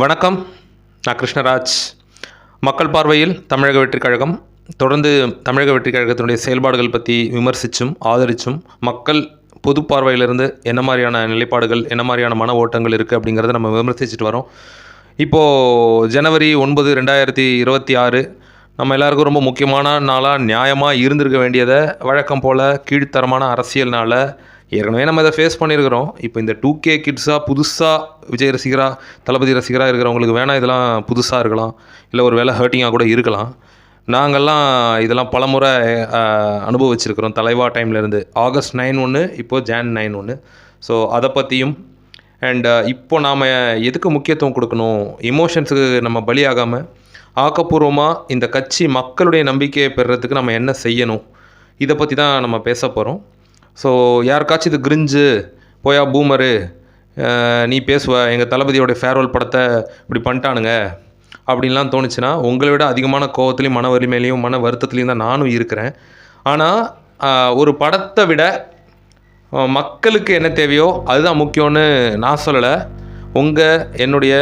வணக்கம். நான் கிருஷ்ணராஜ். மக்கள் பார்வையில் தமிழக வெற்றிக் கழகம் தொடர்ந்து தமிழக வெற்றிக் கழகத்தினுடைய செயல்பாடுகள் பற்றி விமர்சித்தும் ஆதரித்தும் மக்கள் பொது பார்வையிலிருந்து என்ன மாதிரியான நிலைப்பாடுகள் என்ன மாதிரியான மன ஓட்டங்கள் இருக்குது அப்படிங்கிறத நம்ம விமர்சிச்சுட்டு வரோம். இப்போது ஜனவரி ஒன்பது ரெண்டாயிரத்தி இருபத்தி ஆறு நம்ம எல்லாருக்கும் ரொம்ப முக்கியமான நாளாக நியாயமாக இருந்திருக்க வேண்டியதை வழக்கம் போல் கீழ்த்தரமான அரசியல்னால் ஏற்கனவே நம்ம இதை ஃபேஸ் பண்ணியிருக்கிறோம். இப்போ இந்த டூ கே கிட்ஸாக புதுசாக விஜய் ரசிகரா தளபதி ரசிகராக இருக்கிறவங்களுக்கு வேணால் இதெல்லாம் புதுசாக இருக்கலாம். இல்லை ஒரு வேலை ஹர்ட்டிங்காக கூட இருக்கலாம். நாங்கள்லாம் இதெல்லாம் பலமுறை அனுபவிச்சிருக்கிறோம் தலைவா டைம்லேருந்து ஆகஸ்ட் நைன் ஒன்று இப்போது ஜான் நைன் ஒன்று ஸோ அதை பற்றியும் அண்ட் இப்போ நாம் எதுக்கு முக்கியத்துவம் கொடுக்கணும்? எமோஷன்ஸுக்கு நம்ம பலியாகாமல் ஆக்கப்பூர்வமாக இந்த கட்சி மக்களுடைய நம்பிக்கையை பெறுறதுக்கு நம்ம என்ன செய்யணும்? இதை பற்றி தான் நம்ம பேச போகிறோம் ஸோ யாருக்காச்சும் இது கிரிஞ்சு போயா பூமரு நீ பேசுவ எங்கள் தளபதியோடைய ஃபேர்வெல் படத்தை இப்படி பண்ணிட்டானுங்க அப்படின்லாம் தோணுச்சுன்னா உங்களை விட அதிகமான கோவத்துலேயும் மன வலிமையிலையும் மன வருத்தத்துலேயும் தான் நானும் இருக்கிறேன். ஆனால் ஒரு படத்தை விட மக்களுக்கு என்ன தேவையோ அதுதான் முக்கியம்னு நான் சொல்லலை. உங்கள் என்னுடைய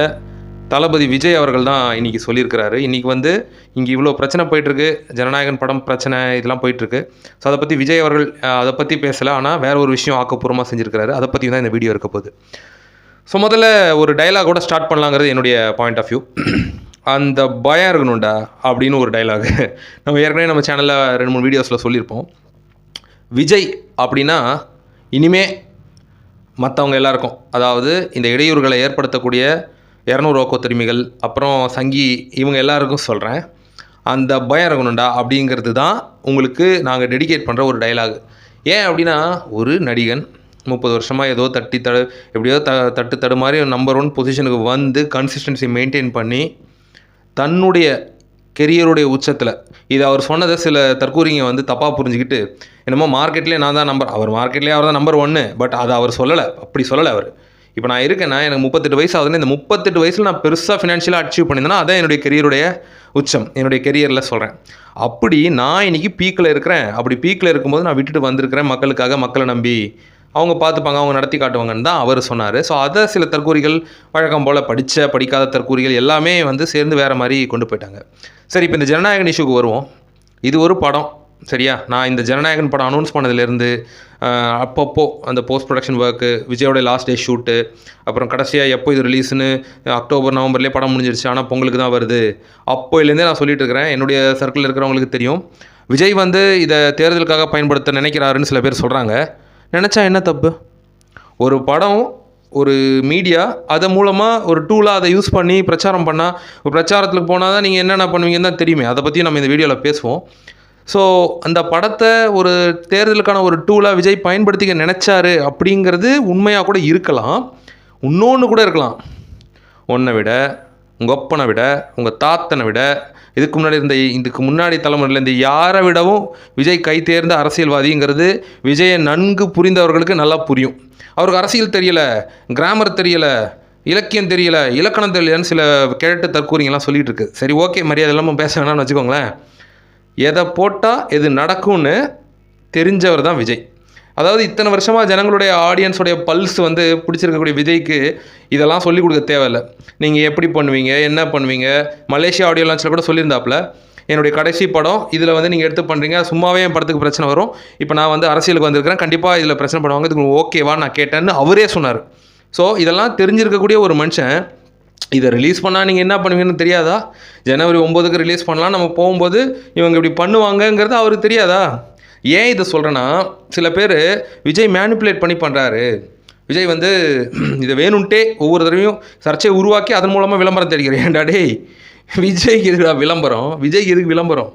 தளபதி விஜய் அவர்கள் தான் இன்றைக்கி சொல்லியிருக்கிறாரு. இன்றைக்கி வந்து இங்கே இவ்வளோ பிரச்சனை போயிட்டுருக்கு. ஜனநாயகன் படம் பிரச்சனை இதெல்லாம் போயிட்டுருக்கு. ஸோ அதை பற்றி விஜய் அவர்கள் அதை பற்றி பேசலை. ஆனால் வேற ஒரு விஷயம் ஆக்கப்பூர்வமாக செஞ்சுருக்கிறாரு. அதை பற்றி தான் இந்த வீடியோ இருக்க போகுது. ஸோ முதல்ல ஒரு டைலாகோட ஸ்டார்ட் பண்ணலாங்கிறது என்னுடைய பாயிண்ட் ஆஃப் வியூ அந்த பயம் இருக்கணும்டா அப்படின்னு ஒரு டயலாக் நம்ம ஏற்கனவே நம்ம சேனலில் ரெண்டு மூணு வீடியோஸில் சொல்லியிருப்போம். விஜய் அப்படின்னா இனிமே மற்றவங்க எல்லாருக்கும் அதாவது இந்த இடையூறுகளை ஏற்படுத்தக்கூடிய இரநூறு ஓக்கோத்தரிமைகள் அப்புறம் சங்கி இவங்க எல்லாருக்கும் சொல்கிறேன் அந்த பயம் இருக்கணும்டா அப்படிங்கிறது தான் உங்களுக்கு நாங்கள் டெடிகேட் பண்ணுற ஒரு டயலாக் ஏன் அப்படின்னா ஒரு நடிகன் முப்பது வருஷமாக ஏதோ தட்டி தடு எப்படியோ த தட்டு தடு மாதிரி நம்பர் ஒன் பொசிஷனுக்கு வந்து கன்சிஸ்டன்சி மெயின்டைன் பண்ணி தன்னுடைய கெரியருடைய உச்சத்தில் இது அவர் சொன்னதை சில தற்கூரிங்க வந்து தப்பாக புரிஞ்சுக்கிட்டு என்னமோ மார்க்கெட்லேயே நான் தான் நம்பர் அவர் மார்க்கெட்லேயே அவர் தான் நம்பர் ஒன்று பட் அதை அவர் சொல்லலை அப்படி சொல்லலை அவர். இப்போ நான் இருக்கேன்னா எனக்கு முப்பத்தெட்டு வயசு ஆகுதுன்னா இந்த முப்பத்தெட்டு வயசில் நான் பெருசாக ஃபினான்ஷியலாக அச்சீவ் பண்ணியிருந்தேன்னா அதான் என்னுடைய கெரியருடைய உச்சம். என்னுடைய கெரியரில் சொல்கிறேன் அப்படி நான் இன்னைக்கு பீக்கில் இருக்கிறேன். அப்படி பீக்கில் இருக்கும்போது நான் விட்டுட்டு வந்திருக்கிறேன் மக்களுக்காக மக்களை நம்பி. அவங்க பார்த்துப்பாங்க அவங்க நடத்தி காட்டுவாங்கன்னு தான் அவர் சொன்னார். ஸோ அதை சில தற்கூரிகள் வழக்கம் போல் படித்த படிக்காத தற்கூரிகள் எல்லாமே வந்து சேர்ந்து வேறு மாதிரி கொண்டு போயிட்டாங்க. சரி இப்போ இந்த ஜனநாயகன் இஷ்யூக்கு வருவோம். இது ஒரு படம். சரியா? நான் இந்த ஜனநாயகன் படம் அனௌன்ஸ் பண்ணதுலேருந்து அப்பப்போ அந்த போஸ்ட் ப்ரொடக்ஷன் ஒர்க்கு விஜயோட லாஸ்ட் டே ஷூட்டு அப்புறம் கடைசியாக எப்போ இது ரிலீஸ்னு அக்டோபர் நவம்பர்லேயே படம் முடிஞ்சிருச்சு. ஆனால் பொங்கலுக்கு தான் வருது. அப்போலேருந்தே நான் சொல்லிட்டு இருக்கிறேன். என்னுடைய சர்க்கிளில் இருக்கிறவங்களுக்கு தெரியும். விஜய் வந்து இதை தேர்தலுக்காக பயன்படுத்த நினைக்கிறாருன்னு சில பேர் சொல்கிறாங்க நினச்சா என்ன தப்பு? ஒரு படம் ஒரு மீடியா அதை மூலமாக ஒரு டூலாக அதை யூஸ் பண்ணி பிரச்சாரம் பண்ணால் ஒரு பிரச்சாரத்துக்கு போனால் தான் நீங்கள் என்னென்ன பண்ணுவீங்கன்னு தான் தெரியுமே. அதை பற்றி நம்ம இந்த வீடியோவில் பேசுவோம். ஸோ அந்த படத்தை ஒரு தேர்தலுக்கான ஒரு டூலாக விஜய் பயன்படுத்திக்க நினச்சாரு அப்படிங்கிறது உண்மையாக கூட இருக்கலாம். இன்னொன்று கூட இருக்கலாம். உன்னை விட உங்கள் ஒப்பனை விட உங்கள் தாத்தனை விட இதுக்கு முன்னாடி இருந்த இதுக்கு முன்னாடி தலைமுறையில் யாரை விடவும் விஜய் கை தேர்ந்த அரசியல்வாதிங்கிறது விஜயை நன்கு புரிந்தவர்களுக்கு நல்லா புரியும். அவருக்கு அரசியல் தெரியலை கிராமர் தெரியலை இலக்கியம் தெரியல இலக்கணம் தெரியலன்னு சில கிழட்டு தற்கூறிங்கெல்லாம் சொல்லிகிட்டு இருக்கு. சரி ஓகே மரியாதை இல்லாமல் பேச வேணாம்னு வச்சுக்கோங்களேன். எதை போட்டால் எது நடக்கும்னு தெரிஞ்சவர் தான் விஜய். அதாவது இத்தனை வருஷமாக ஜனங்களுடைய ஆடியன்ஸுடைய பல்ஸ் வந்து பிடிச்சிருக்கக்கூடிய விஜய்க்கு இதெல்லாம் சொல்லிக் கொடுக்க தேவையில்லை. நீங்கள் எப்படி பண்ணுவீங்க என்ன பண்ணுவீங்க? மலேசியா ஆடியோ லான்ச்சில் கூட சொல்லியிருந்தாப்புல என்னுடைய கடைசி படம் இதில் வந்து நீங்கள் எடுத்து பண்ணுறீங்க சும்மாவே என் படத்துக்கு பிரச்சனை வரும். இப்போ நான் வந்து அரசியலுக்கு வந்திருக்கிறேன் கண்டிப்பாக இதில் பிரச்சனை பண்ணுவாங்க இதுக்கு ஓகேவா நான் கேட்டேன்னு அவரே சொன்னார். ஸோ இதெல்லாம் தெரிஞ்சிருக்கக்கூடிய ஒரு மனுஷன் இதை ரிலீஸ் பண்ணால் நீங்கள் என்ன பண்ணுவீங்கன்னு தெரியாதா? ஜனவரி ஒம்போதுக்கு ரிலீஸ் பண்ணலாம். நம்ம போகும்போது இவங்க இப்படி பண்ணுவாங்கங்கிறது அவருக்கு தெரியாதா? ஏன் இதை சொல்கிறேன்னா சில பேர் விஜய் மேனிப்புலேட் பண்ணி பண்ணுறாரு விஜய் வந்து இதை வேணும்ட்டே ஒவ்வொரு தடவையும் சர்ச்சையை உருவாக்கி அதன் மூலமாக விளம்பரம் தெரிகிறேன் ஏன்டா டேய் விஜய்க்கு எதுக்குடா விளம்பரம்? விஜய்க்கு எதுக்கு விளம்பரம்?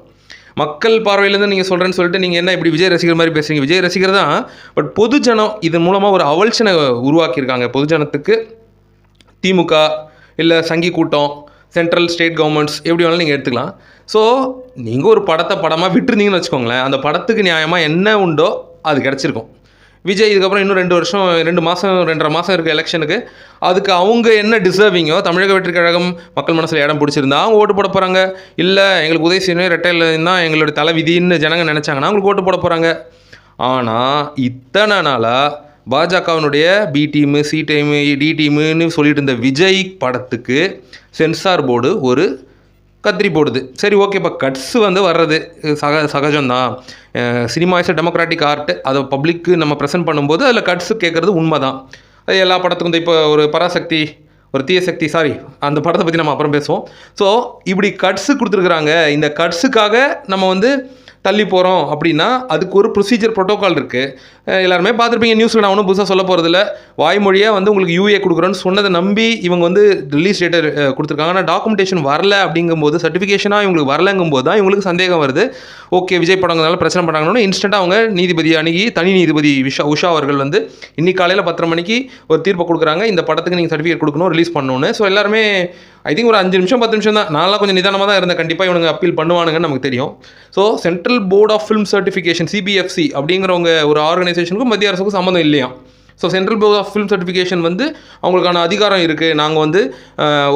மக்கள் பார்வையிலேருந்து நீங்கள் சொல்கிறேன்னு சொல்லிட்டு நீங்கள் என்ன இப்படி விஜய் ரசிகர் மாதிரி பேசுறீங்க? விஜய் ரசிகர் தான் பட் பொதுஜனம் இதன் மூலமாக ஒரு அவல்சனை உருவாக்கியிருக்காங்க. பொதுஜனத்துக்கு திமுக இல்லை சங்கி கூட்டம் சென்ட்ரல் ஸ்டேட் கவர்மெண்ட்ஸ் எப்படி வேணாலும் நீங்கள் எடுத்துக்கலாம். ஸோ நீங்கள் ஒரு படத்தை படமாக விட்டுருந்தீங்கன்னு வச்சுக்கோங்களேன் அந்த படத்துக்கு நியாயமாக என்ன உண்டோ அது கிடச்சிருக்கும். விஜய் இதுக்கப்புறம் இன்னும் ரெண்டு வருஷம் ரெண்டு மாதம் ரெண்டரை மாதம் இருக்குது எலெக்ஷனுக்கு. அதுக்கு அவங்க என்ன டிசர்விங்கோ தமிழக வெற்றி கழகம் மக்கள் மனசில் இடம் பிடிச்சிருந்தா அவங்க ஓட்டு போட போகிறாங்க இல்லை எங்களுக்கு உதவி செய்யணும் ரெட்டையில் தான் எங்களுடைய தலை விதின்னு ஜனங்க நினச்சாங்கன்னா அவங்களுக்கு ஓட்டு போட போகிறாங்க ஆனால் இத்தனை நாளாக பாஜகவினுடைய B team C team D டீமுன்னு சொல்லிட்டு இருந்த விஜய் படத்துக்கு சென்சார் போர்டு ஒரு கத்திரி போடுது. சரி ஓகே இப்போ கட்ஸ் வந்து வர்றது சக சகஜம்தான். சினிமா இஸ் டெமோக்ராட்டிக் ஆர்ட் அதை பப்ளிக்கு நம்ம ப்ரெசென்ட் பண்ணும்போது அதில் கட்ஸு கேட்குறது உண்மை தான் அது எல்லா படத்துக்கும் இப்போ ஒரு பராசக்தி ஒரு தீய சக்தி சாரி அந்த படத்தை பற்றி நம்ம அப்புறம் பேசுவோம். ஸோ இப்படி கட்ஸு கொடுத்துருக்குறாங்க. இந்த கட்ஸுக்காக நம்ம வந்து தள்ளி போகிறோம் அப்படின்னா அதுக்கு ஒரு ப்ரொசீஜர் ப்ரோட்டோக்கால் இருக்குது எல்லாருமே பார்த்துருப்பீங்க. நியூஸில் நான் ஒன்றும் புதுசாக சொல்ல போகிறதில்ல வாய்மொழியாக வந்து உங்களுக்கு யூஏ கொடுக்குறோன்னு சொன்னதை நம்பி இவங்க வந்து ரிலீஸ் டேட்டர் கொடுத்துருக்காங்க. ஆனால் டாக்குமெண்டேஷன் வரல அப்படிங்கும்போது சர்டிஃபிகேஷனாக இவங்களுக்கு வரலங்கும்போது தான் இவங்களுக்கு சந்தேகம் வருது. ஓகே விஜய் படங்கிறதுனால பிரச்சனை பண்ணாங்கன்னு இன்ஸ்டண்ட்டாக அவங்க நீதிபதி அணுகி தனி நீதிபதி விஷா உஷா அவர்கள் வந்து இன்னைக்கு காலையில் பத்தரை மணிக்கு ஒரு தீர்ப்பை கொடுக்குறாங்க. இந்த படத்துக்கு நீங்கள் சர்டிஃபிகேட் கொடுக்கணும் ரிலீஸ் பண்ணணும்னு. ஸோ எல்லாருமே ஐ திங்க் ஒரு அஞ்சு நிமிஷம் பத்து நிமிஷம் தான். நான்லாம் கொஞ்சம் நிதானமாக தான் இருந்தேன். கண்டிப்பாக இவனுங்க அப்பீல் பண்ணுவானுங்கன்னு நமக்கு தெரியும். So central board of film certification CBFC அப்படிங்கிறவங்க ஒரு ஆர்கனைசேஷனுக்கும் மத்திய அரசுக்கும் சம்மந்தம் இல்லையா? So central board of film certification வந்து அவங்களுக்கான அதிகாரம் இருக்குது நாங்கள் வந்து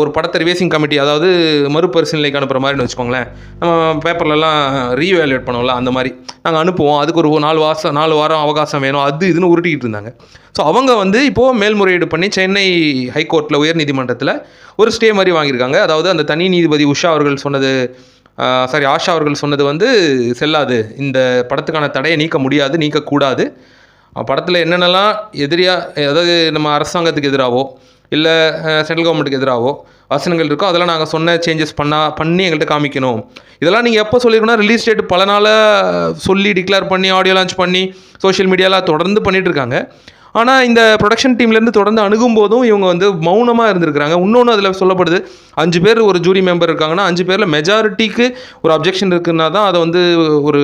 ஒரு படத்தை ரிவேசிங் கமிட்டி அதாவது மறுபரிசீலனைக்கு அனுப்புகிற மாதிரின்னு வச்சுக்கோங்களேன். நம்ம பேப்பர்லலாம் ரீவேல்யூட் பண்ணுவோம்ல அந்த மாதிரி. நாங்கள் அனுப்புவோம். அதுக்கு ஒரு நாலு வாசம் நாலு வாரம் அவகாசம் வேணும். அது இதுன்னு உருட்டிக்கிட்டு இருந்தாங்க. ஸோ அவங்க வந்து இப்போது மேல்முறையீடு பண்ணி சென்னை ஹைகோர்ட்டில் உயர்நீதிமன்றத்தில் ஒரு ஸ்டே மாதிரி வாங்கியிருக்காங்க. அதாவது அந்த தனி நீதிபதி உஷா அவர்கள் சொன்னது சாரி ஆஷா அவர்கள் சொன்னது வந்து செல்லாது. இந்த படத்துக்கான தடையை நீக்க முடியாது நீக்கக்கூடாது. படத்தில் என்னென்னலாம் எதிரியாக அதாவது நம்ம அரசாங்கத்துக்கு எதிராகவோ இல்லை சென்ட்ரல் கவர்மெண்ட்டுக்கு எதிராகவோ வசனங்கள் இருக்கோ அதெல்லாம் நாங்கள் சொன்ன சேஞ்சஸ் பண்ணால் பண்ணி எங்கள்கிட்ட காமிக்கணும். இதெல்லாம் நீங்கள் எப்போ சொல்லியிருக்கணும் ரிலீஸ் டேட் பல நாளாக சொல்லி டிக்ளேர் பண்ணி ஆடியோ லான்ச் பண்ணி சோஷியல் மீடியாவில் தொடர்ந்து பண்ணிகிட்ருக்காங்க இருக்காங்க. ஆனால் இந்த ப்ரொடக்ஷன் டீம்லேருந்து தொடர்ந்து அணுகும் போதும் இவங்க வந்து மௌனமாக இருந்திருக்கிறாங்க. இன்னொன்று அதில் சொல்லப்படுது அஞ்சு பேர் ஒரு ஜூரி மெம்பர் இருக்காங்கன்னா அஞ்சு பேரில் மெஜாரிட்டிக்கு ஒரு அப்ஜெக்ஷன் இருக்குன்னா தான் அதை வந்து ஒரு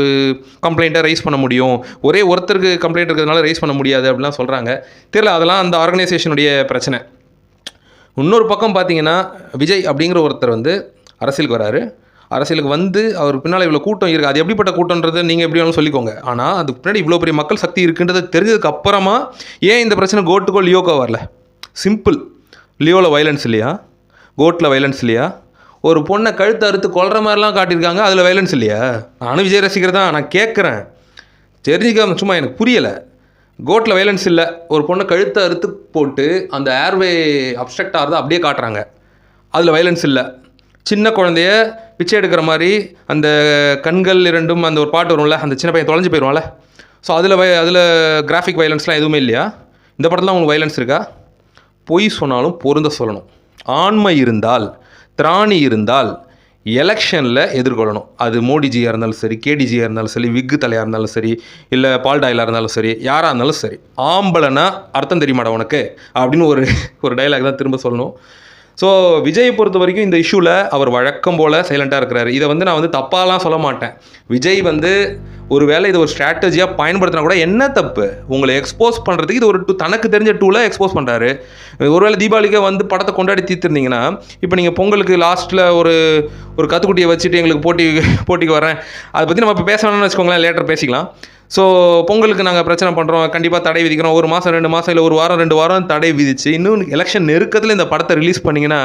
கம்ப்ளைண்ட்டாக ரைஸ் பண்ண முடியும். ஒரே ஒருத்தருக்கு கம்ப்ளைண்ட் இருக்கிறதுனால ரைஸ் பண்ண முடியாது அப்படிலாம் சொல்கிறாங்க தெரியல அதெல்லாம் அந்த ஆர்கனைசேஷனுடைய பிரச்சனை. இன்னொரு பக்கம் பார்த்தீங்கன்னா விஜய் அப்படிங்கிற ஒருத்தர் வந்து அரசியலுக்கு வராரு. அரசியலுக்கு வந்து அவர் பின்னால் இவ்வளோ கூட்டம் இருக்குது அது எப்படிப்பட்ட கூட்டம்ன்றது நீங்கள் எப்படி வேணாலும் சொல்லிக்கோங்க. ஆனால் அதுக்கு பின்னாடி இவ்வளோ பெரிய மக்கள் சக்தி இருக்குன்றதை தெரிஞ்சதுக்கு அப்புறமா ஏன் இந்த பிரச்சனை கோட்டுக்கோ லியோக்கோ வரல? சிம்பிள் லியோவில் வைலன்ஸ் இல்லையா? கோட்டில் வைலன்ஸ் இல்லையா? ஒரு பொண்ணை கழுத்து அறுத்து கொல்ற மாதிரிலாம் காட்டியிருக்காங்க அதில் வைலன்ஸ் இல்லையா? நானும் விஜய் ரசிகர் தான் நான் கேட்குறேன் தெரிஞ்சுக்காம சும்மா எனக்கு புரியலை. கோட்டில் வைலன்ஸ் இல்லை. ஒரு பொண்ணை கழுத்தை அறுத்து போட்டு அந்த ஏர்வே அப்ஸ்ட்ரக்ட் ஆகிறத அப்படியே காட்டுறாங்க. அதில் வைலன்ஸ் இல்லை. சின்ன குழந்தைய பிச்சை எடுக்கிற மாதிரி அந்த கண்கள் இரண்டும் அந்த ஒரு பாட்டு வரும்ல அந்த சின்ன பையன் தொலைஞ்சு போயிடுவான்ல. ஸோ அதில் வய அதில் கிராஃபிக் வயலன்ஸ்லாம் எதுவுமே இல்லையா? இந்த படத்தில் உங்களுக்கு வயலன்ஸ் இருக்கா? பொய் சொன்னாலும் பொருந்த சொல்லணும். ஆண்மை இருந்தால் திராணி இருந்தால் எலெக்ஷனில் எதிர்கொள்ளணும். அது மோடிஜியாக இருந்தாலும் சரி கேடிஜியாக இருந்தாலும் சரி விக்கு தலையாக இருந்தாலும் சரி இல்லை பால்டாயிலாக இருந்தாலும் சரி யாராக இருந்தாலும் சரி ஆம்பளைனா அர்த்தம் தெரியுமாடா உனக்கு? அப்படின்னு ஒரு ஒரு டைலாக் தான் திரும்ப சொல்லணும். ஸோ விஜயை பொறுத்த வரைக்கும் இந்த இஷ்யூவில் அவர் வழக்கம் போல் சைலண்ட்டாக இருக்கிறாரு. இதை வந்து நான் வந்து தப்பாலாம் சொல்ல மாட்டேன். விஜய் வந்து ஒரு வேளை இது ஒரு ஸ்ட்ராட்டஜியாக பயன்படுத்தினா கூட என்ன தப்பு? உங்களை எக்ஸ்போஸ் பண்ணுறதுக்கு இது ஒரு டூ தனக்கு தெரிஞ்ச டூலை எக்ஸ்போஸ் பண்ணுறாரு ஒருவேளை தீபாவளிக்கு வந்து படத்தை கொண்டாடி தீர்த்துருந்தீங்கன்னா இப்போ நீங்கள் பொங்கலுக்கு லாஸ்ட்டில் ஒரு ஒரு கத்துக்குட்டியை வச்சுட்டு எங்களுக்கு போட்டி போட்டிக்கு வரேன். அதை பற்றி நம்ம இப்போ பேசணும்னு வச்சுக்கோங்களேன் லேட்டர் பேசிக்கலாம். ஸோ பொங்கலுக்கு நாங்கள் பிரச்சனை பண்ணுறோம் கண்டிப்பாக தடை விதிக்கிறோம். ஒரு மாதம் ரெண்டு மாதம் இல்லை ஒரு வாரம் ரெண்டு வாரம் தடை விதிச்சு இன்னும் எலெக்ஷன் நெருக்கத்தில் இந்த படத்தை ரிலீஸ் பண்ணிங்கன்னா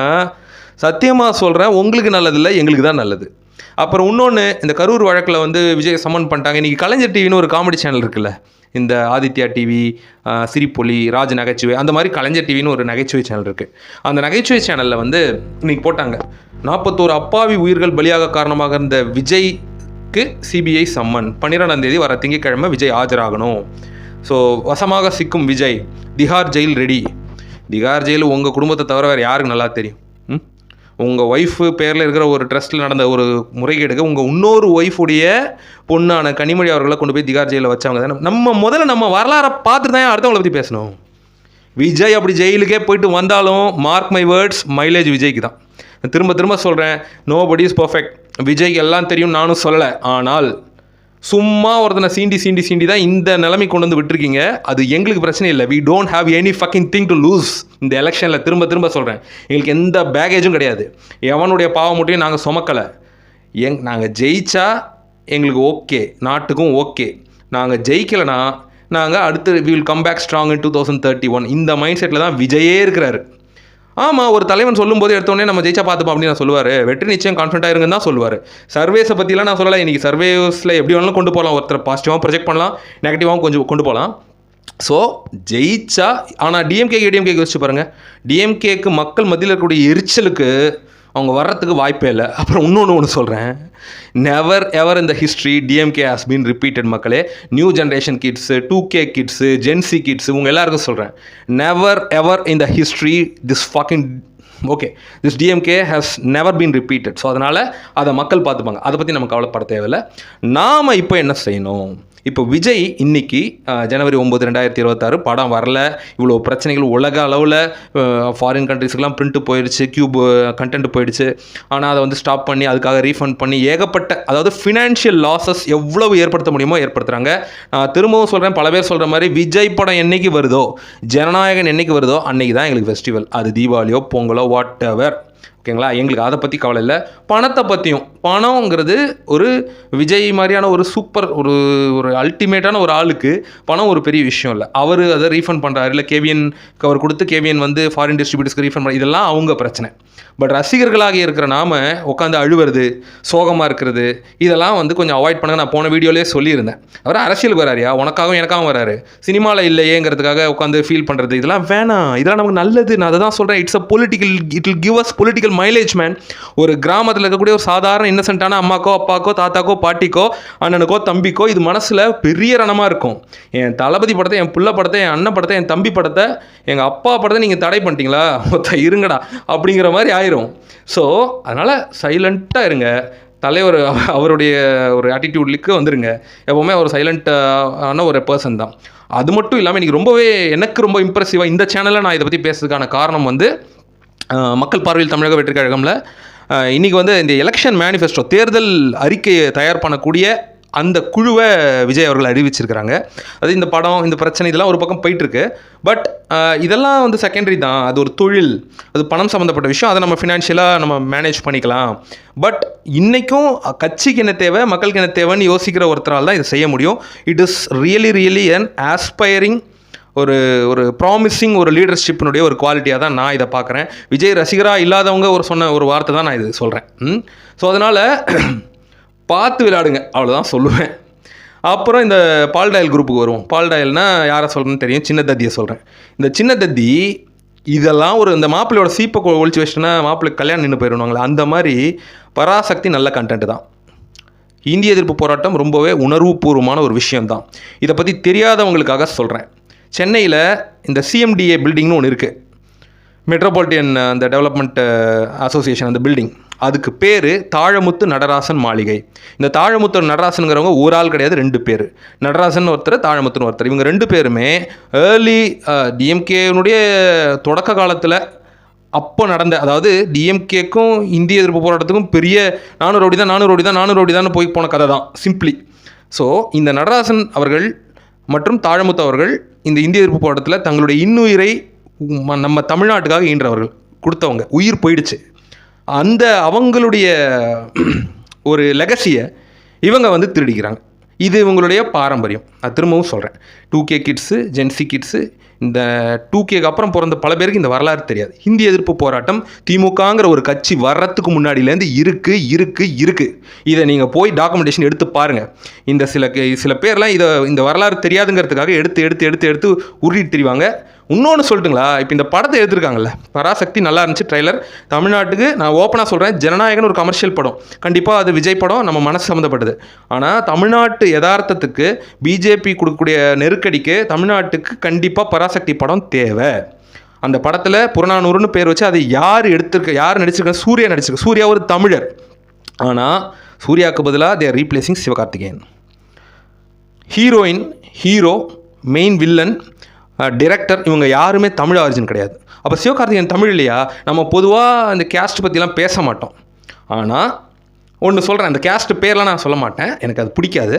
சத்தியமாக சொல்கிறேன் உங்களுக்கு நல்லதில்லை எங்களுக்கு தான் நல்லது. அப்புறம் இன்னொன்று இந்த கரூர் வழக்கில் வந்து விஜய் சம்மன் பண்ணிட்டாங்க. இன்றைக்கி கலைஞர் டிவின்னு ஒரு காமெடி சேனல் இருக்குல்ல இந்த ஆதித்யா டிவி சிரிப்பொலி ராஜ் நகைச்சுவை அந்த மாதிரி கலைஞர் டிவின்னு ஒரு நகைச்சுவை சேனல் இருக்குது அந்த நகைச்சுவை சேனலில் வந்து இன்றைக்கி போட்டாங்க. நாற்பத்தோரு அப்பாவி உயிர்கள் பலியாக காரணமாக இருந்த விசாரணைக்கு சிபிஐ சம்மன். பன்னிரெண்டாம் தேதி வர திங்கட்கிழமை விஜய் ஆஜராகணும். ஸோ வசமாக சிக்கும் Vijay Tihar jail ready Tihar jail உங்கள் குடும்பத்தை தவிர வேறு யாருக்கு நல்லா தெரியும்? ம்? உங்கள் ஒய்ஃபு பேரில் இருக்கிற ஒரு ட்ரஸ்ட்டில் நடந்த ஒரு முறைகேடுக்கு உங்கள் இன்னொரு ஒய்ஃபுடைய பொண்ணான கனிமொழி அவர்களை கொண்டு போய் திகார் ஜெயிலில் வச்சவங்க தானே. நம்ம முதல்ல நம்ம வரலாறை பார்த்துட்டு தான் அடுத்தவங்களை பற்றி பேசணும். விஜய் அப்படி ஜெயிலுக்கே போயிட்டு வந்தாலும் மார்க் மை வேர்ட்ஸ் மைலேஜ் விஜய்க்கு தான். திரும்ப திரும்ப சொல்கிறேன் நோ படி இஸ் பர்ஃபெக்ட் விஜய் எல்லாம் தெரியும் நானும் சொல்லலை. ஆனால் சும்மா ஒருத்தனை சீண்டி சீண்டி சீண்டி தான் இந்த நிலைமை கொண்டு வந்து விட்டுருக்கீங்க. அது எங்களுக்கு பிரச்சனை இல்லை. We don't have any fucking thing to lose இந்த எலெக்ஷனில் திரும்ப திரும்ப சொல்கிறேன் எங்களுக்கு எந்த பேகேஜும் கிடையாது. எவனுடைய பாவம் மட்டும் நாங்கள் சுமக்கலை. எங் நாங்கள் ஜெயிச்சா எங்களுக்கு ஓகே நாட்டுக்கும் ஓகே நாங்கள் ஜெயிக்கலைன்னா நாங்கள் அடுத்து will come back strong in two thousand thirty one இந்த மைண்ட் செட்டில் தான் விஜயே இருக்கிறாரு. ஆமாம் ஒரு தலைவன் சொல்லும்போது எடுத்தோடனே நம்ம ஜெயிச்சா பார்த்துப்போம் அப்படின்னு நான் சொல்லுவார். வெற்றி நிச்சயம் கான்ஃபிடண்டாக இருங்கன்னு தான் சொல்லுவார். சர்வேஸை பற்றிலாம் நான் சொல்லலை. இன்றைக்கி சர்வேஸில் எப்படி வேணாலும் கொண்டு போகலாம் ஒருத்தர் பாசிட்டிவாக ப்ரொஜெக்ட் பண்ணலாம் நெகட்டிவாகவும் கொஞ்சம் கொண்டு போகலாம் ஸோ ஜெயிச்சா ஆனால் டிஎம்கே ஏடிஎம்கே யோசிச்சு பாருங்கள் டிஎம்கேக்கு மக்கள் மத்தியில் இருக்கக்கூடிய எரிச்சலுக்கு அவங்க வர்றதுக்கு வாய்ப்பே இல்லை. அப்புறம் இன்னொன்று ஒன்று சொல்கிறேன் நெவர் எவர் இந்த history DMK has been repeated மக்களே. New generation kids two K kids Gen Z kids உங்கள் எல்லாருக்கும் சொல்கிறேன் நெவர் எவர் இந்த history this fucking okay this DMK has never been repeated so அதனால் அதை மக்கள் பார்த்துப்பாங்க. அதை பற்றி நம்ம கவலைப்பட தேவையில்லை. நாம் இப்போ என்ன செய்யணும்? இப்போ விஜய் இன்னைக்கு ஜனவரி ஒம்பது ரெண்டாயிரத்தி இருபத்தாறு படம் வரல. இவ்வளோ பிரச்சனைகள் உலக அளவில் ஃபாரின் கண்ட்ரிஸ்க்கெலாம் பிரிண்ட் போயிடுச்சு கியூப் கண்டென்ட் போயிடுச்சு. ஆனால் அதை வந்து ஸ்டாப் பண்ணி அதுக்காக ரீஃபண்ட் பண்ணி ஏகப்பட்ட அதாவது ஃபினான்ஷியல் லாசஸ் எவ்வளவு ஏற்படுத்த முடியுமோ ஏற்படுத்துகிறாங்க நான் திரும்பவும் சொல்கிறேன் பல பேர் சொல்கிற மாதிரி விஜய் படம் என்னைக்கு வருதோ ஜனநாயகன் என்னைக்கு வருதோ அன்னைக்கு தான் எங்களுக்கு ஃபெஸ்டிவல் அது தீபாவளியோ பொங்கலோ வாட் எவர் ஓகேங்களா? எங்களுக்கு அதை பற்றி கவலை இல்லை. பணத்தை பற்றியும் பணங்கிறது ஒரு விஜய் மாதிரியான ஒரு சூப்பர் ஒரு ஒரு அல்டிமேட்டான ஒரு ஆளுக்கு பணம் ஒரு பெரிய விஷயம் இல்லை. அவர் அதை ரீஃபண்ட் பண்ணுறாரு இல்லை கேவியன் அவர் கொடுத்து கேவியன் வந்து ஃபாரின் டிஸ்ட்ரிபியூட்டர்ஸ்க்கு ரீஃபண்ட் பண்ண இதெல்லாம் அவங்க பிரச்சனை. பட் ரசிகர்களாக இருக்கிற நாம உட்காந்து அழுவுறது சோகமாக இருக்கிறது இதெல்லாம் வந்து கொஞ்சம் அவாய்ட் பண்ணுங்க. நான் போன வீடியோலேயே சொல்லியிருந்தேன். அவர் அரசியலுக்கு வராரியா உனக்காகவும் எனக்காகவும் வராரு. சினிமாவில் இல்லையேங்கிறதுக்காக உட்காந்து ஃபீல் பண்ணுறது இதெல்லாம் வேணாம். இதெல்லாம் நமக்கு நல்லது. நான் அதை தான் சொல்கிறேன் it's a political it will give us political mileage man ஒரு கிராமத்தில் இருக்கக்கூடிய ஒரு சாதாரண இன்னசென்ட்டான அம்மாக்கோ அப்பாக்கோ தாத்தாக்கோ பாட்டிக்கோ அண்ணனுக்கோ தம்பிக்கோ இது மனசில் பெரிய ரணமாக இருக்கும். என் தளபதி படத்தை என் பிள்ளை படத்தை என் அண்ணன் படத்தை என் தம்பி படத்தை எங்கள் அப்பா படத்தை நீங்கள் தடை பண்ணிட்டீங்களா? மொத்த இருங்கடா அப்படிங்கிற மாதிரி ஆயிரும். ஸோ அதனால் சைலண்ட்டாக இருங்க. தலைவர் அவருடைய ஒரு ஆட்டிடியூட்லுக்கு வந்துருங்க. எப்போவுமே அவர் சைலண்ட்டான ஒரு பர்சன் தான். அது மட்டும் இல்லாமல் இன்றைக்கி ரொம்பவே எனக்கு ரொம்ப இம்ப்ரெசிவாக இந்த சேனலில் நான் இதை பற்றி பேசுறதுக்கான காரணம் வந்து மக்கள் பார்வையில் தமிழக வெற்றி கழகமில். இன்றைக்கி வந்து இந்த எலெக்ஷன் மேனிஃபெஸ்டோ தேர்தல் அறிக்கையை தயார் பண்ணக்கூடிய அந்த குழுவை விஜய் அவர்கள் அறிவிச்சிருக்கிறாங்க. அது இந்த படம் இந்த பிரச்சனை இதெல்லாம் ஒரு பக்கம் போயிட்டுருக்கு. பட் இதெல்லாம் வந்து செகண்டரி தான். அது ஒரு தொழில். அது பணம் சம்மந்தப்பட்ட விஷயம். அதை நம்ம ஃபினான்ஷியலாக நம்ம மேனேஜ் பண்ணிக்கலாம். பட் இன்றைக்கும் கட்சிக்கு என்ன தேவை மக்களுக்கு என்ன தேவைன்னு யோசிக்கிற ஒருத்தரால் தான் இதை செய்ய முடியும். It is really really an aspiring ஒரு ஒரு ப்ராமிசிங் ஒரு லீடர்ஷிப்பினுடைய ஒரு குவாலிட்டியாக தான் நான் இதை பார்க்குறேன். விஜய் ரசிகராக இல்லாதவங்க ஒரு சொன்ன ஒரு வார்த்தை தான் நான் இது சொல்கிறேன் ஸோ அதனால் பார்த்து விளையாடுங்க. அவ்வளோதான் சொல்லுவேன். அப்புறம் இந்த பால்டாயல் குரூப்புக்கு வருவோம். பால்டாயல்னால் யாரை சொல்கிறேன்னு தெரியும்? சின்ன தத்தியை சொல்கிறேன் இந்த சின்ன தத்தி இதெல்லாம் ஒரு இந்த மாப்பிள்ளையோட சீப்பை ஒழிச்சு வச்சுன்னா மாப்பிள்ளைக்கு கல்யாணம் நின்று போயிடுவாங்களே அந்த மாதிரி பராசக்தி நல்ல கண்டென்ட் தான். இந்திய எதிர்ப்பு போராட்டம் ரொம்பவே உணர்வுபூர்வமான ஒரு விஷயம்தான். இதை பற்றி தெரியாதவங்களுக்காக சொல்கிறேன் சென்னையில் இந்த சிஎம்டிஏ பில்டிங்னு ஒன்று இருக்குது மெட்ரோபாலிட்டியன் அந்த டெவலப்மெண்ட் அசோசியேஷன் அந்த பில்டிங் அதுக்கு பேர் தாழமுத்து நடராசன் மாளிகை. இந்த தாழமுத்து நடராசனுங்கிறவங்க ஒரு ஆள் கிடையாது ரெண்டு பேர். நடராசன் ஒருத்தர் தாழமுத்துன்னு ஒருத்தர். இவங்க ரெண்டு பேருமே ஏர்லி டிஎம்கேனுடைய தொடக்க காலத்தில் அப்போ நடந்த அதாவது டிஎம்கேக்கும் இந்திய எதிர்ப்பு போராட்டத்துக்கும் பெரிய நானூறு ஓடி தான் நானூறு ஓடி தான் நானூறு ஓடி தான் போய் போன கதை தான் சிம்பிளி. ஸோ இந்த நடராசன் அவர்கள் மற்றும் தாழமுத்து அவர்கள் இந்த இந்திய எதிர்ப்பு போராட்டத்தில் தங்களுடைய இன்னுயிரை ம- நம்ம தமிழ்நாட்டுக்காக ஈன்றவர்கள் கொடுத்தவங்க. உயிர் போயிடுச்சு. அந்த அவங்களுடைய ஒரு லெகசியை இவங்க வந்து திருடிக்கிறாங்க. இது இவங்களுடைய பாரம்பரியம். நான் திரும்பவும் சொல்கிறேன் two K kids Gen Z kids இந்த டூ கேக்கு அப்புறம் பிறந்த பல பேருக்கு இந்த வரலாறு தெரியாது. ஹிந்தி எதிர்ப்பு போராட்டம் திமுகங்கிற ஒரு கட்சி வர்றதுக்கு முன்னாடியிலேருந்து இருக்குது இருக்குது இருக்குது இதை நீங்கள் போய் டாக்குமெண்டேஷன் எடுத்து பாருங்கள் இந்த சில சில பேர்லாம் இதை இந்த வரலாறு தெரியாதுங்கிறதுக்காக எடுத்து எடுத்து எடுத்து எடுத்து உருட்டிட்டு தெரிவாங்க. இன்னொன்று சொல்லட்டுங்களா? இப்போ இந்த படத்தை எடுத்திருக்காங்கல்ல. பராசக்தி நல்லா இருந்துச்சு ட்ரைலர் தமிழ்நாட்டுக்கு நான் ஓப்பனாக சொல்கிறேன் ஜனநாயகன் ஒரு கமர்ஷியல் படம். கண்டிப்பாக அது விஜய் படம் நம்ம மனசு சம்மந்தப்பட்டது. ஆனால் தமிழ்நாட்டு யதார்த்தத்துக்கு பிஜேபி கொடுக்கக்கூடிய நெருக்கடிக்கு தமிழ்நாட்டுக்கு கண்டிப்பாக பராசக்தி படம் தேவை. அந்த படத்தில் புறநானூறுன்னு பேர் வச்சு அதை யார் எடுத்திருக்க யார் நடிச்சிருக்க சூர்யா நடிச்சிருக்க சூர்யா ஒரு தமிழர். ஆனால் சூர்யாவுக்கு பதிலாக they're replacing Sivakarthikeyan. Heroine hero main villain director இவங்க யாருமே தமிழ் ஆரிஜின் கிடையாது. அப்போ சிவகார்த்திகேயன் தமிழ் இல்லையா? நம்ம பொதுவாக இந்த கேஸ்ட் பற்றிலாம் பேச மாட்டோம். ஆனால் ஒன்று சொல்கிறேன் அந்த கேஸ்ட் பேர்லாம் நான் சொல்ல மாட்டேன். எனக்கு அது பிடிக்காது.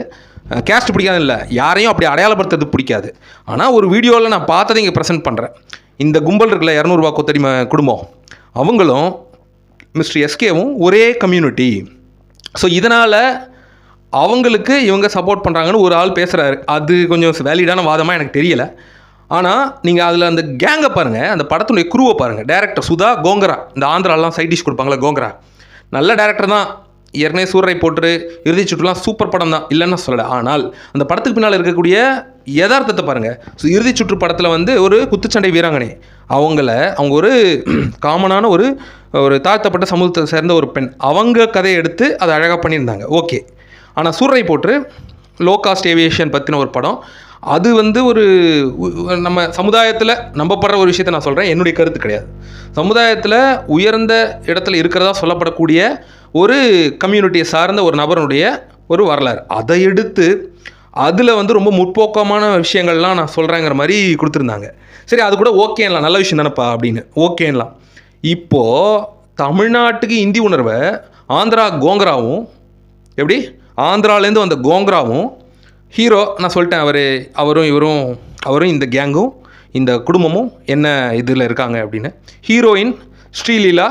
கேஸ்ட் பிடிக்காது இல்லை யாரையும் அப்படி அடையாளப்படுத்துறது பிடிக்காது. ஆனால் ஒரு வீடியோவில் நான் பார்த்ததை இங்கே ப்ரெசென்ட் பண்ணுறேன் இந்த கும்பல் இருக்குல்ல இரநூறுபா கொத்தடிமை குடும்பம். அவங்களும் மிஸ்டர் எஸ்கேவும் ஒரே கம்யூனிட்டி ஸோ இதனால் அவங்களுக்கு இவங்க சப்போர்ட் பண்ணுறாங்கன்னு ஒரு ஆள் பேசுகிறாரு அது கொஞ்சம் வேலிடான வாதமாக எனக்கு தெரியலை. ஆனால் நீங்கள் அதில் அந்த கேங்கை பாருங்கள் அந்த படத்துடைய குருவை பாருங்கள் டேரக்டர் சுதா கோங்கரா. இந்த ஆந்திராலாம் சைட் டிஷ் கொடுப்பாங்களே கோங்கரா. நல்ல டேரக்டர் தான். ஏற்கனவே சூரரை போட்டு இறுதி சுற்றுலாம் சூப்பர் படம் தான். இல்லைன்னு சொல்லலை. ஆனால் அந்த படத்துக்கு பின்னால் இருக்கக்கூடிய யதார்த்தத்தை பாருங்கள் ஸோ இறுதி சுற்று படத்தில் வந்து ஒரு குத்துச்சண்டை வீராங்கனை. அவங்கள அவங்க ஒரு காமனான ஒரு ஒரு தாழ்த்தப்பட்ட சமூகத்தை சேர்ந்த ஒரு பெண். அவங்க கதையை எடுத்து அதை அழகாக பண்ணியிருந்தாங்க. ஓகே ஆனால் சூரரை போட்டு லோ காஸ்ட் ஏவியேஷன் பற்றின ஒரு படம். அது வந்து ஒரு நம்ம சமுதாயத்தில் நம்பப்படுற ஒரு விஷயத்தை நான் சொல்கிறேன் என்னுடைய கருத்து கிடையாது. சமுதாயத்தில் உயர்ந்த இடத்துல இருக்கிறதா சொல்லப்படக்கூடிய ஒரு கம்யூனிட்டியை சார்ந்த ஒரு நபருடைய ஒரு வரலாறு. அதை எடுத்து அதில் வந்து ரொம்ப முற்போக்கமான விஷயங்கள்லாம் நான் சொல்கிறேங்கிற மாதிரி கொடுத்துருந்தாங்க. சரி அது கூட ஓகேலாம் நல்ல விஷயம் தானேப்பா அப்படின்னு. ஓகேலாம் இப்போது தமிழ்நாட்டுக்கு இந்தி உணர்வை ஆந்திரா கோங்கராவும் எப்படி? ஆந்திராலேருந்து வந்த கோங்கராவும் ஹீரோ நான் சொல்லிட்டேன் அவர் அவரும் இவரும் அவரும் இந்த கேங்கும் இந்த குடும்பமும் என்ன இதில் இருக்காங்க அப்படின்னு. ஹீரோயின் ஸ்ரீலீலா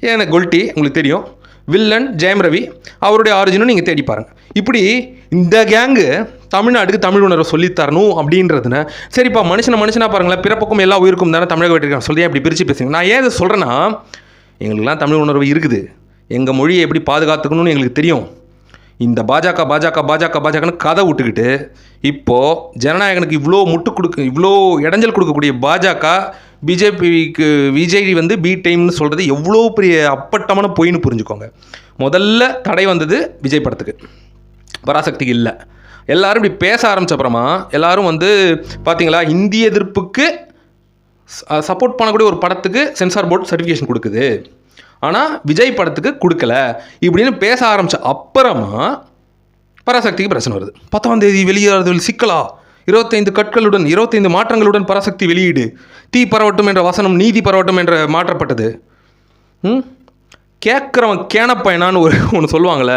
ஏன கொல்ட்டி உங்களுக்கு தெரியும். வில்லன் ஜெயம் ரவி அவருடைய ஆரிஜினும் நீங்கள் தேடி பாருங்கள் இப்படி இந்த கேங்கு தமிழ்நாட்டுக்கு தமிழ் உணர்வை சொல்லித் தரணும் அப்படின்றதுன சரிப்பா மனுஷனை மனுஷனாக பாருங்களேன் பிறப்புக்கும் எல்லா உயிருக்கும் தானே தமிழக வெற்றிக்கான சொல்லி அப்படி பிரித்து பேசுங்க. நான் ஏன் இதை சொல்கிறேன்னா எங்களுக்கெல்லாம் தமிழ் உணர்வு இருக்குது. எங்கள் மொழியை எப்படி பாதுகாத்துக்கணும்னு எங்களுக்கு தெரியும். இந்த பாஜக பாஜக பாஜக பாஜகன்னு கதை விட்டுக்கிட்டு இப்போது ஜனநாயகனுக்கு இவ்வளோ முட்டு கொடுக்க இவ்வளோ இடைஞ்சல் கொடுக்கக்கூடிய பாஜக பிஜேபிக்கு விஜய் வந்து பி டைம்னு சொல்கிறது எவ்வளோ பெரிய அப்பட்டமான பொய்ன்னு புரிஞ்சுக்கோங்க. முதல்ல தடை வந்தது விஜய் படத்துக்கு. பராசக்திக்கு இல்லை. எல்லாரும் இப்படி பேச ஆரம்பிச்சப்புறமா எல்லோரும் எல்லாரும் வந்து பார்த்தீங்களா இந்திய எதிர்ப்புக்கு சப்போர்ட் பண்ணக்கூடிய ஒரு படத்துக்கு சென்சார் போர்டு சர்டிஃபிகேஷன் கொடுக்குது. ஆனால் விஜய் படத்துக்கு கொடுக்கல. இப்படின்னு பேச ஆரம்பித்த அப்புறமா பராசக்திக்கு பிரச்சனை வருது. பத்தாம் தேதி வெளியேறுவதில் சிக்கலா? இருபத்தைந்து கற்களுடன் இருபத்தைந்து மாற்றங்களுடன் பராசக்தி வெளியீடு. தீ பரவட்டும் என்ற வசனம் நீதி பரவட்டும் என்ற மாற்றப்பட்டது. ம்? கேட்குறவன் கேனப்பையனான்னு ஒரு ஒன்று சொல்லுவாங்கள்ல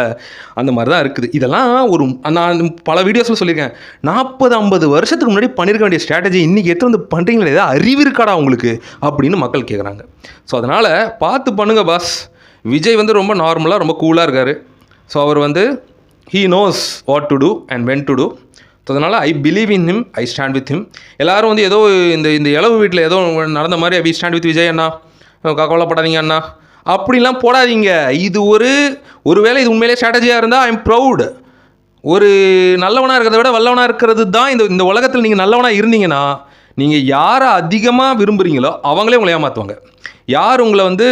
அந்த மாதிரி தான் இருக்குது. இதெல்லாம் ஒரு நான் பல வீடியோஸில் சொல்லியிருக்கேன். நாற்பது ஐம்பது வருஷத்துக்கு முன்னாடி பண்ணியிருக்க வேண்டிய ஸ்ட்ராட்டஜி இன்றைக்கி எடுத்து வந்து பண்ணுறீங்களே ஏதாவது அறிவு இருக்காடா உங்களுக்கு? அப்படின்னு மக்கள் கேட்குறாங்க ஸோ அதனால் பார்த்து பண்ணுங்கள் பாஸ் விஜய் வந்து ரொம்ப நார்மலாக ரொம்ப கூலாக இருக்கார். ஸோ அவர் வந்து he knows what to do and when to do so அதனால் I believe in him I stand with him எல்லாரும் வந்து ஏதோ இந்த இந்த இளவு வீட்டில் ஏதோ நடந்த மாதிரி ஐ ஸ்டாண்ட் வித் விஜய் அண்ணா. கவலைப்படாதீங்க அண்ணா. அப்படிலாம் போடாதீங்க. இது ஒரு ஒருவேளை இது உண்மையிலே ஸ்ட்ராட்டஜியாக இருந்தால் ஐ எம் ப்ரௌடு ஒரு நல்லவனாக இருக்கிறத விட வல்லவனாக இருக்கிறது தான் இந்த இந்த உலகத்தில் நீங்கள் நல்லவனாக இருந்தீங்கன்னா நீங்கள் யாரை அதிகமாக விரும்புகிறீங்களோ அவங்களே உங்களை ஏமாற்றுவாங்க யார் உங்களை வந்து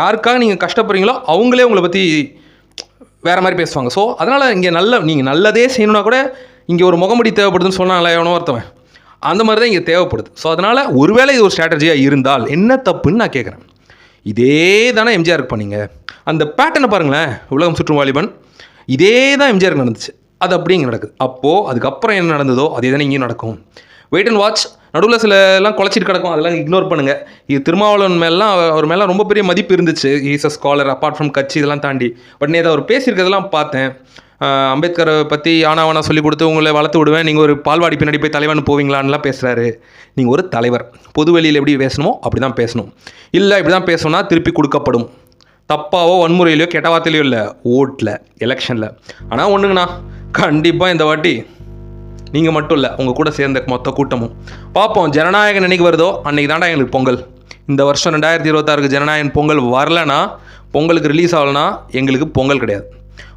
யாருக்காக நீங்கள் கஷ்டப்படுறீங்களோ அவங்களே உங்களை பற்றி வேறு மாதிரி பேசுவாங்க. ஸோ அதனால் இங்கே நல்ல நீங்கள் நல்லதே செய்யணும்னா கூட இங்கே ஒரு முகமுடி தேவைப்படுதுன்னு சொன்னாங்களே எவனோ ஒருத்தவன். அந்த மாதிரி தான் இங்கே தேவைப்படுது. ஸோ அதனால் ஒருவேளை இது ஒரு ஸ்ட்ராட்டஜியாக இருந்தால் என்ன தப்புன்னு நான் கேட்குறேன் இதே தானே எம்ஜிஆருக்கு பண்ணீங்க. அந்த பேட்டர்னை பாருங்களேன் உலகம் சுற்றும் வாலிபன். இதே தான் எம்ஜிஆருக்கு நடந்துச்சு. அது அப்படியே இங்கே நடக்குது. அப்போது அதுக்கப்புறம் என்ன நடந்ததோ அதே தானே இங்கேயும் நடக்கும். வெயிட் அண்ட் வாட்ச் நடுவில் சில எல்லாம் குலைச்சிட்டு கிடக்கும். அதெல்லாம் இக்னோர் பண்ணுங்கள் இது திருமாவளவன் மேலாம் அவர் மேலே ரொம்ப பெரிய மதிப்பு இருந்துச்சு. Is a scholar apart from கட்சி இதெல்லாம் தாண்டி. பட் நேற்று அவர் பேசியிருக்கிறதெல்லாம் பார்த்தேன். அம்பேத்கரை பற்றி ஆனாவனா சொல்லி கொடுத்து உங்களை வளர்த்து விடுவேன். நீங்கள் ஒரு பால்வாடி பின்னாடி போய் தலைவன் போவீங்களான்லாம் பேசுகிறாரு நீங்கள் ஒரு தலைவர். பொது வெளியில் எப்படி பேசணுமோ அப்படி தான் பேசணும். இல்லை இப்படி தான் பேசணும்னா திருப்பி கொடுக்கப்படும். தப்பாவோ வன்முறையிலையோ கெட்ட வார்த்தையிலையோ இல்லை ஓட்டில் எலெக்ஷனில் ஆனால் ஒன்றுங்கண்ணா கண்டிப்பாக இந்த வாட்டி நீங்கள் மட்டும் இல்லை உங்கள் கூட சேர்ந்த மொத்த கூட்டமும். பார்ப்போம் ஜனநாயகம் நினைக்கு வருதோ? அன்றைக்கி தாண்டா எங்களுக்கு பொங்கல். இந்த வருஷம் ரெண்டாயிரத்தி இருபத்தாறுக்கு ஜனநாயகன் பொங்கல் வரலன்னா பொங்கலுக்கு ரிலீஸ் ஆகலைன்னா எங்களுக்கு பொங்கல் கிடையாது.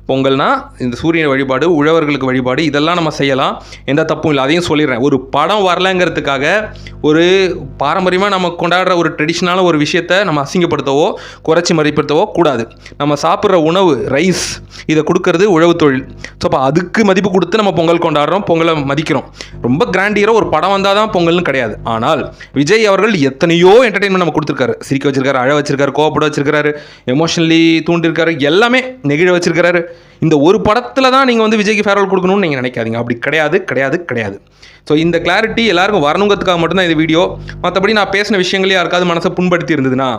பொங்கல்னா இந்த சூரியன் வழிபாடு உழவர்களுக்கு வழிபாடு இதெல்லாம் நம்ம செய்யலாம். எந்த தப்பும் இல்லை. அதையும் சொல்லிடுறேன். ஒரு படம் வரலங்கிறதுக்காக ஒரு பாரம்பரியமாக நம்ம கொண்டாடுற ஒரு ட்ரெடிஷ்னலான ஒரு விஷயத்தை நம்ம அசிங்கப்படுத்தவோ குறைச்சி மதிப்படுத்தவோ கூடாது. நம்ம சாப்பிட்ற உணவு ரைஸ் இதை கொடுக்கறது உழவு தொழில். ஸோ அப்போ அதுக்கு மதிப்பு கொடுத்து நம்ம பொங்கல் கொண்டாடுறோம் பொங்கலை மதிக்கிறோம். ரொம்ப கிராண்டியராக ஒரு படம் வந்தால் தான் பொங்கல்னு கிடையாது. ஆனால் விஜய் அவர்கள் எத்தனையோ என்டர்டெயின்மெண்ட் நம்ம கொடுத்துருக்காரு. சிரிக்க வச்சிருக்காரு அழ வச்சிருக்காரு கோவப்பட வச்சிருக்காரு எமோஷனலி தூண்டிருக்காரு எல்லாமே நெகிழ வச்சிருக்காரு இந்த ஒரு படத்தில் தான் நீங்கள் வந்து விஜய்க்கு ஃபேர்வெல் கொடுக்கணும்னு நீங்கள் நினைக்காதீங்க. அப்படி கிடையாது கிடையாது கிடையாது. ஸோ இந்த கிளாரிட்டி எல்லாருக்கும் வரணுங்கிறதுக்காக மட்டும்தான் இந்த வீடியோ மற்றபடி நான் பேசின விஷயங்களே யாருக்காவது மனசை புண்படுத்தி இருந்ததுன்னா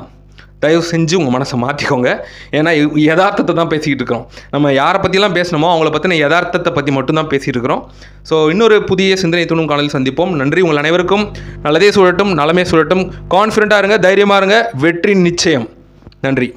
தயவு செஞ்சு உங்கள் மனசை மாற்றிக்கோங்க ஏன்னா யதார்த்தத்தை தான் பேசிக்கிட்டு இருக்கிறோம். நம்ம யாரை பற்றிலாம் பேசணுமோ அவங்கள பற்றின யதார்த்தத்தை பற்றி மட்டும்தான் பேசிகிட்டு இருக்கிறோம். ஸோ இன்னொரு புதிய சிந்தனை தூணும் காணொலி சந்திப்போம். நன்றி உங்கள் அனைவருக்கும். நல்லதே சுழட்டும் நலமே சுழட்டும். கான்ஃபிடண்ட்டாக இருங்க தைரியமாக இருங்க. வெற்றி நிச்சயம். நன்றி.